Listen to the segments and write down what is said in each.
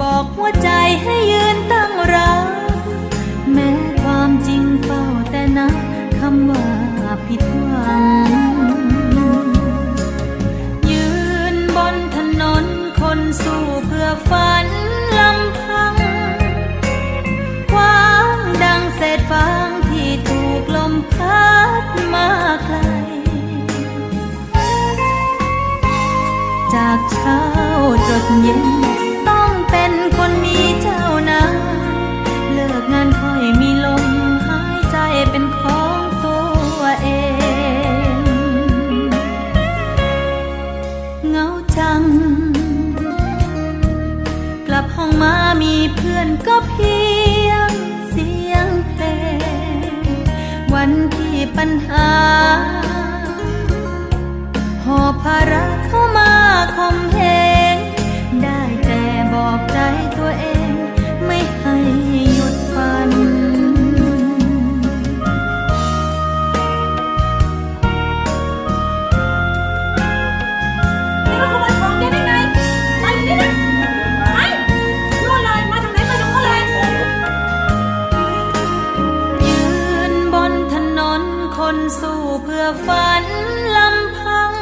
บอกหัวใจให้ยืนตั้งรับแม้ความจริงเฝ้าแต่นับคำว่าผิดหวัง ยืนบนถนนคนสู้เพื่อฝันลำพังกว้างดังเศษฟางที่ถูกลมพัดมาไกล จากเช้าจดเย็น มามีเพื่อนก็เพียงเสียงเพลง วันที่ปัญหา หอบภาระเข้ามาคม ฝันลำพัง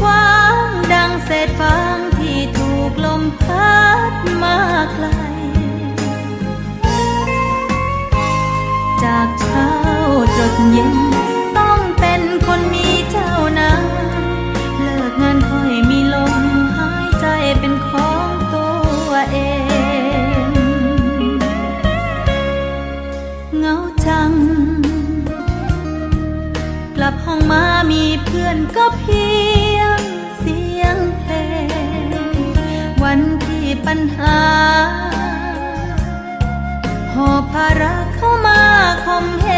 ความดังเศษฟางที่ถูกลมพัดมาไกล จากเช้าจดเย็นต้องเป็นคนมี ปัญหา หอบภาระเข้ามาคมเห